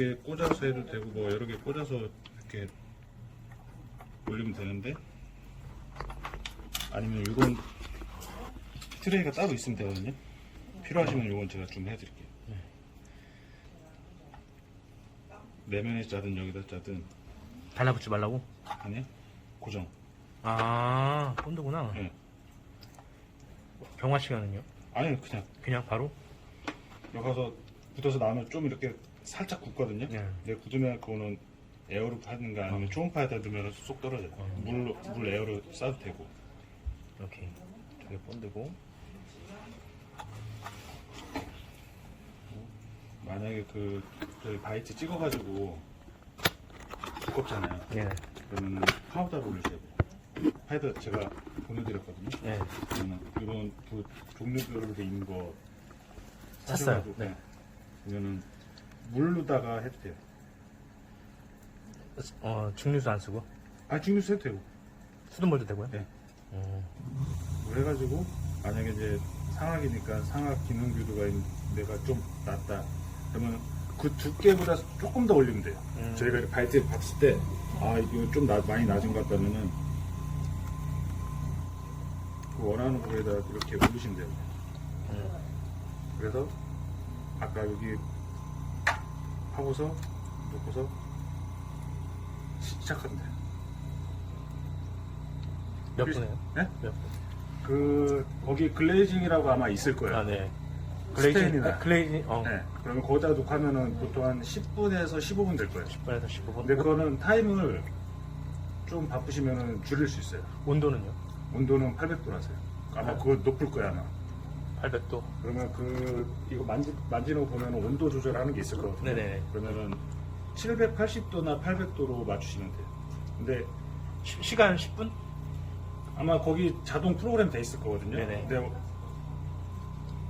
개 꽂아서 해도 되고 뭐 여러 개 꽂아서 이렇게 올리면 되는데 아니면 이런 트레이가 따로 있으면 되거든요. 필요하시면 이건 제가 좀 해드릴게요. 내면에 짜든 여기다 짜든 달라붙지 말라고? 아니 고정. 아, 본드구나. 예. 경화 시간은요? 아니 그냥 그냥 바로? 여기 가서 붙어서 나오면 좀 이렇게 살짝 굳거든요. 네. 근데 굳으면 그거는 에어로 하든가 아니면 초음파에다 넣으면 쏙 떨어져요. 어. 물, 물 에어로 싸도 되고. 이렇게. 저게 본드고. 만약에 그 바이트 찍어가지고 두껍잖아요. 예. 그러면 파우더를 올리셔야 돼요. 파우더 제가 보내드렸거든요. 예. 그러면 이런 그 종류별로 돼 있는 거 샀어요. 사셔가지고, 네. 그러면은 물로다가 해도 돼요. 어, 중류수 안 쓰고. 아 증류수 해도 되고. 수돗물도 되고요? 네. 어, 뭐 해가지고 만약에 이제 상악이니까 상악 기능 규도가 있는 데가 좀 낮다 그러면 그 두께보다 조금 더 올리면 돼요 음. 저희가 이렇게 바이트 봤을 때 아 이거 좀 나- 많이 낮은 것 같다면은 그 원하는 부위에다 이렇게 올리시면 돼요 음. 그래서 아까 여기 하고서 놓고서 돼요 몇 분이에요? 네? 몇 분? 그 거기 글레이징이라고 아마 있을 거예요 아, 네. 스테인이나. 아, 글레이징, 어. 네. 그러면 거기다 놓고 하면은 보통 한 10분에서 15분 될 거예요. 10분에서 15분. 근데 그거는 타이밍을 좀 바쁘시면은 줄일 수 있어요. 온도는요? 온도는 800도라서요. 아마 그거 높을 거야 아마. 800도. 그러면 그 이거 만지 만지는 거 보면 온도 조절하는 게 있을 거거든요. 네네. 그러면은 780도나 800도로 맞추시면 돼요. 근데 시, 시간 10분? 아마 거기 자동 프로그램 돼 있을 거거든요. 네네. 근데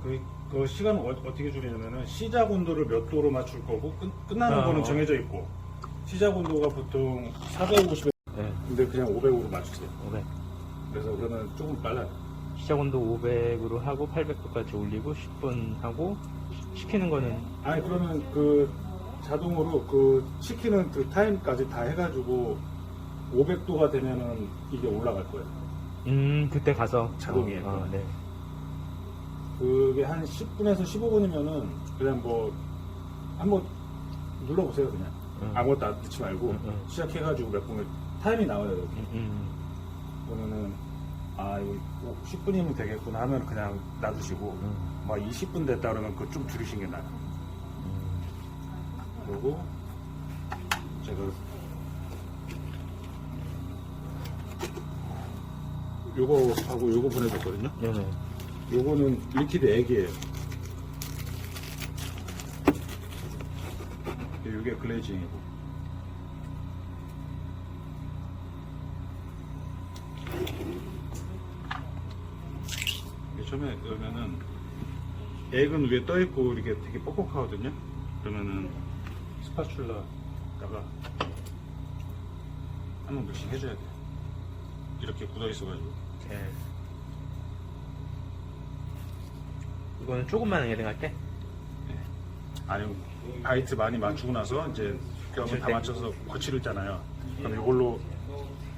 그, 그 시간 을 어, 어떻게 줄이냐면은 시작 온도를 몇 도로 맞출 거고 끝, 끝나는 아. 거는 정해져 있고 시작 온도가 보통 450에 네. 근데 그냥 500으로 맞추세요. 500. 그래서 그러면 조금 빨라요. 시작 온도 500으로 하고 800도까지 올리고 10분 하고 시- 시키는 거는 아니 그러면 그 자동으로 그 시키는 그 타임까지 다 해가지고 500도가 되면은 이게 올라갈 거예요. 음 그때 가서 자동이에요. 어, 아, 네. 그게 한 10분에서 15분이면은 그냥 뭐 한번 눌러보세요 그냥 음. 아무것도 안 넣지 말고 음, 음. 시작해가지고 몇 분을 타임이 나와요 여기 음, 음. 그러면은 아 이거 10분이면 되겠구나 하면 그냥 놔두시고 음. 막 20분 됐다 그러면 그거 좀 줄이신 게 나아요 음. 그리고 제가 요거 하고 요거 보내줬거든요 네네. 요거는 리퀴드 액이에요. 요게 글레이징이고. 처음에 그러면은 액은 위에 떠 있고 이렇게 되게 뻑뻑하거든요. 그러면은 스파츌라다가 한 번 물씬 해줘야 돼. 이렇게 굳어 있어가지고. 네. 이거는 조금만 예능할 때? 아니 바이트 많이 맞추고 나서 이제 겹을 다 때? 맞춰서 거치를 있잖아요. 그럼 이걸로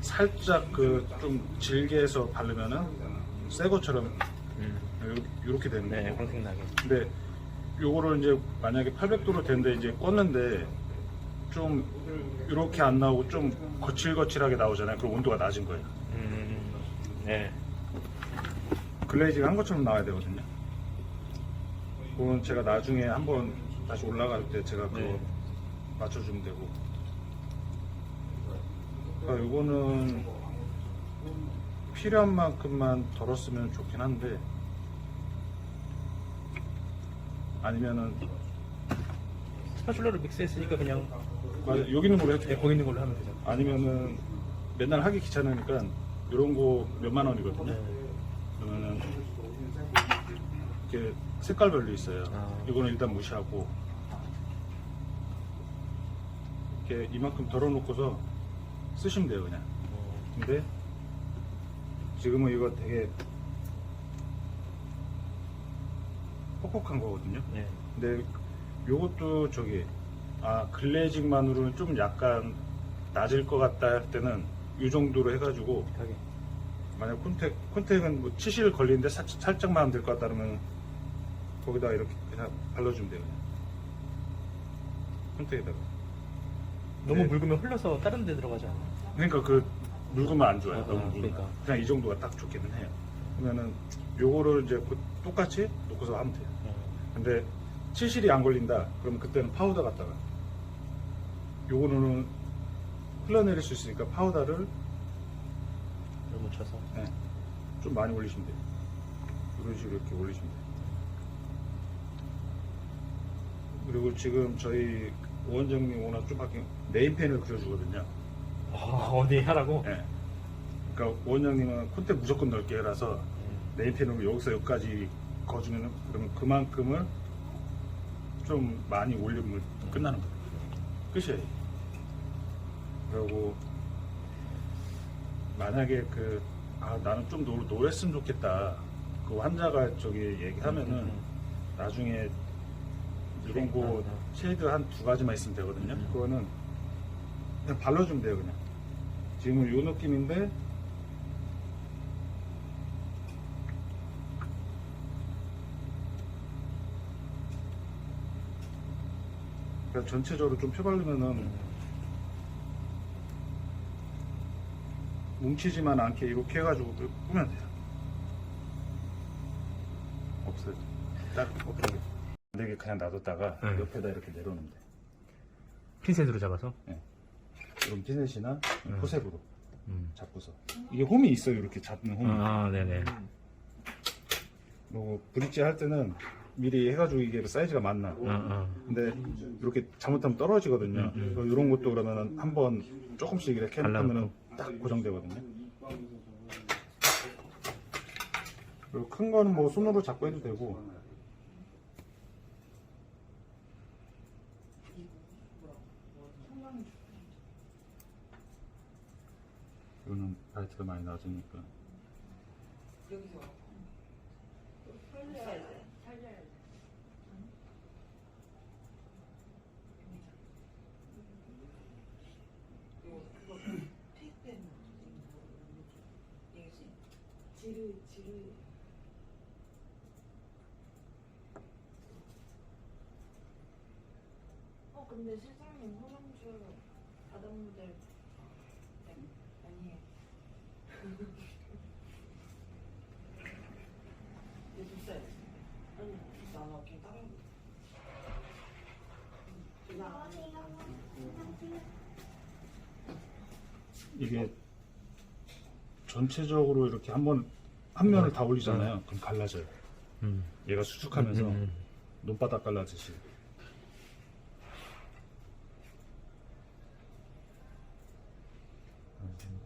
살짝 그 좀 질게 해서 바르면은 새 것처럼 음. 이렇게 되는 네, 거고. 황색나게. 근데 요거를 이제 만약에 800도로 됐는데 이제 껐는데 좀 이렇게 안 나오고 좀 거칠거칠하게 나오잖아요. 그럼 온도가 낮은 거예요. 음. 네. 글레이징 한 것처럼 나와야 되거든요. 그건 제가 나중에 한번 다시 올라갈 때 제가 그거 네. 맞춰주면 되고. 그러니까 이거는 필요한 만큼만 덜었으면 좋긴 한데 아니면은 스파츌러를 믹스했으니까 그냥 맞아, 여기 있는 걸로 해도 네. 거기 있는 걸로 하면 되죠. 아니면은 맨날 하기 귀찮으니까 이런 거 몇만 원이거든요. 네. 그러면은 이렇게 색깔별로 있어요. 아. 이거는 일단 무시하고 이렇게 이만큼 덜어놓고서 쓰시면 돼요 그냥. 어, 근데 지금은 이거 되게 뻑뻑한 거거든요. 네. 근데 요것도 저기 아 글래징만으로는 좀 약간 낮을 것 같다 할 때는 이 정도로 해가지고 하게. 만약 콘택 콘택은 뭐 치실 걸리는데 사- 살짝만 될 것 같다 그러면 거기다 이렇게 그냥 발라주면 돼요. 그냥. 콘택에다가. 너무 네. 묽으면 흘러서 다른 데 들어가지 않아? 그러니까 그 묽으면 안 좋아요. 아, 너무 아, 묽으면. 그러니까. 그냥 이 정도가 딱 좋기는 해요. 그러면은 요거를 이제 그 똑같이 놓고서 하면 돼요. 근데 치실이 안 걸린다. 그러면 그때는 파우더 갖다가 요거는 흘러내릴 수 있으니까 파우더를 물 묻혀서. 네, 좀 많이 올리시면 돼요. 이런 식으로 이렇게 올리시면 돼요. 그리고 지금 저희 원장님 워낙 좀 바뀐 네임펜을 그려주거든요. 아, 어디 하라고? 예. 그러니까 원장님은 콘텐 무조건 넓게 해라서 네임펜으로 여기서 여기까지 거주면 그러면 그만큼을 좀 많이 올리면 끝나는 거예요. 끝이에요. 그리고 만약에 그, 아, 나는 좀 노, 노랬으면 좋겠다. 그 환자가 저기 얘기하면은 음, 나중에 이런 거 쉐이드 한 두 가지만 있으면 되거든요. 음. 그거는 그냥 발라주면 돼요, 그냥. 지금은 요 느낌인데 그냥 전체적으로 좀 펴바르면은 뭉치지만 않게 이렇게 해가지고 꾸면 돼요. 없어요. 딱 오케이. 되게 그냥 놔뒀다가 네. 옆에다 이렇게 내려놓으면 돼. 핀셋으로 잡아서? 이런 피셋이나 음. 포셉으로 음. 잡고서 이게 홈이 있어요. 이렇게 잡는 홈이. 아, 네네. 뭐 브릿지 할 때는 미리 해가지고 이게 사이즈가 맞나. 아, 아. 근데 이렇게 잘못하면 떨어지거든요. 음, 음. 이런 것도 그러면은 한번 조금씩 이렇게. 하면은 딱 고정되거든요. 그리고 큰 거는 뭐 손으로 잡고 해도 되고. 이거는 바이트가 많이 낮으니까. 지르 근데 실장님 호남주 아니- 아니에요. 얘 비싸요. 아니 비싸 안 나오긴 다른 거. 나- 이게 전체적으로 이렇게 한번 한 면을 다 올리잖아요. 그럼 갈라져요. 음. 얘가 수축하면서 음, 음. 눈바닥 갈라지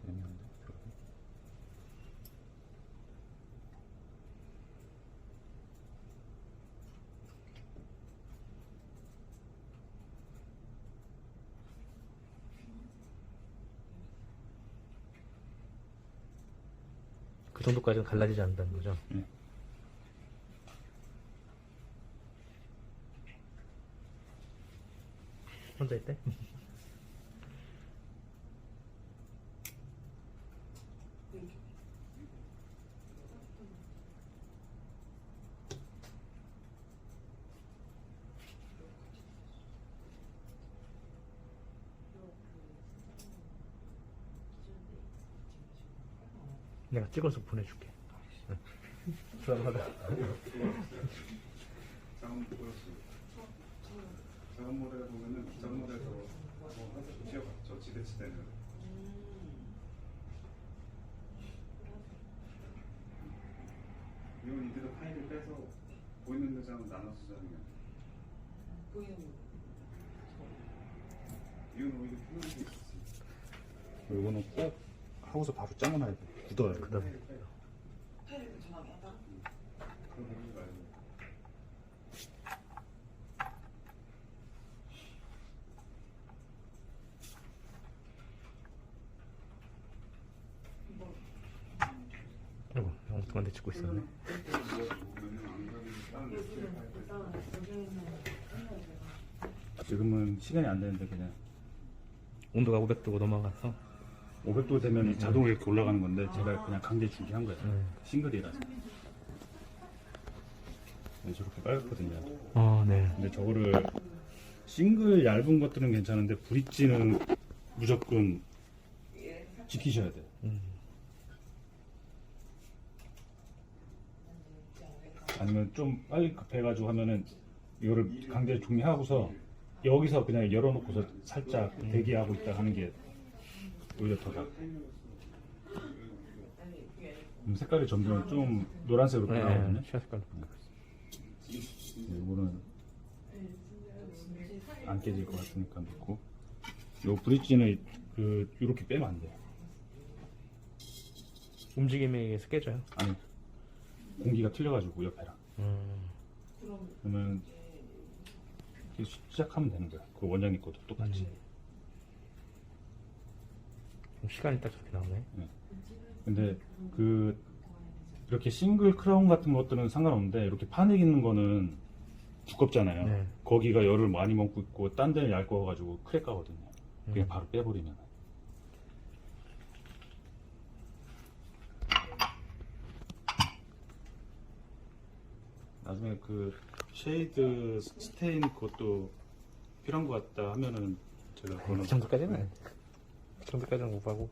시. 그 정도까지는 갈라지지 않는다는 거죠? 네. 혼자 있대? 내가 찍어서 보내줄게. 불안하다. 작은 작은 모델 보면은 작은 모델 저거 저 지대치 되는 이건 이대로 파일을 빼서 보이는 대장 나눠서 자르면 보이는 이건 오히려 표현이 있지 이거는 꼭 하고서 바로 짜놔야 돼 굳어요 그다음 패를 전화기 하다 그런 거 말고 이거 엉뚱한 데 찍고 있었네. 지금은 시간이 안 되는데 그냥. 온도가 500도고 넘어가서 500도 되면 자동으로 이렇게 올라가는 건데 제가 그냥 강제 준비한 거예요. 네. 싱글이라서. 네, 저렇게 빨갛거든요. 어, 네. 근데 저거를 싱글 얇은 것들은 괜찮은데 브릿지는 무조건 지키셔야 돼요. 음. 아니면 좀 빨리 급해가지고 하면은 이거를 강제 종료하고서 여기서 그냥 열어놓고서 살짝 대기하고 있다 하는 게 오히려 더 나아. 음, 색깔이 점점 좀 노란색으로 네, 나오거든요. 시아 색깔. 네, 이거는 안 깨질 것 같으니까 넣고 요 브릿지는 그 이렇게 빼면 안 돼요. 움직임에 의해서 깨져요. 아니 공기가 틀려가지고 옆에랑 음. 그러면 이렇게 시작하면 되는 거야. 그 원장님 것도 똑같이. 음. 좀 시간이 딱 저렇게 나오네. 근데 그 이렇게 싱글 크라운 같은 것들은 상관없는데 이렇게 파넥 있는 거는 두껍잖아요. 네. 거기가 열을 많이 먹고 있고 딴 데는 얇고가지고 크랙 가거든요. 그냥 음. 바로 빼버리면. 나중에 그 쉐이드 스테인 그것도 필요한 것 같다 하면은 제가 그거는 그 정도까지는 아니- 그 정도까지는 못 하고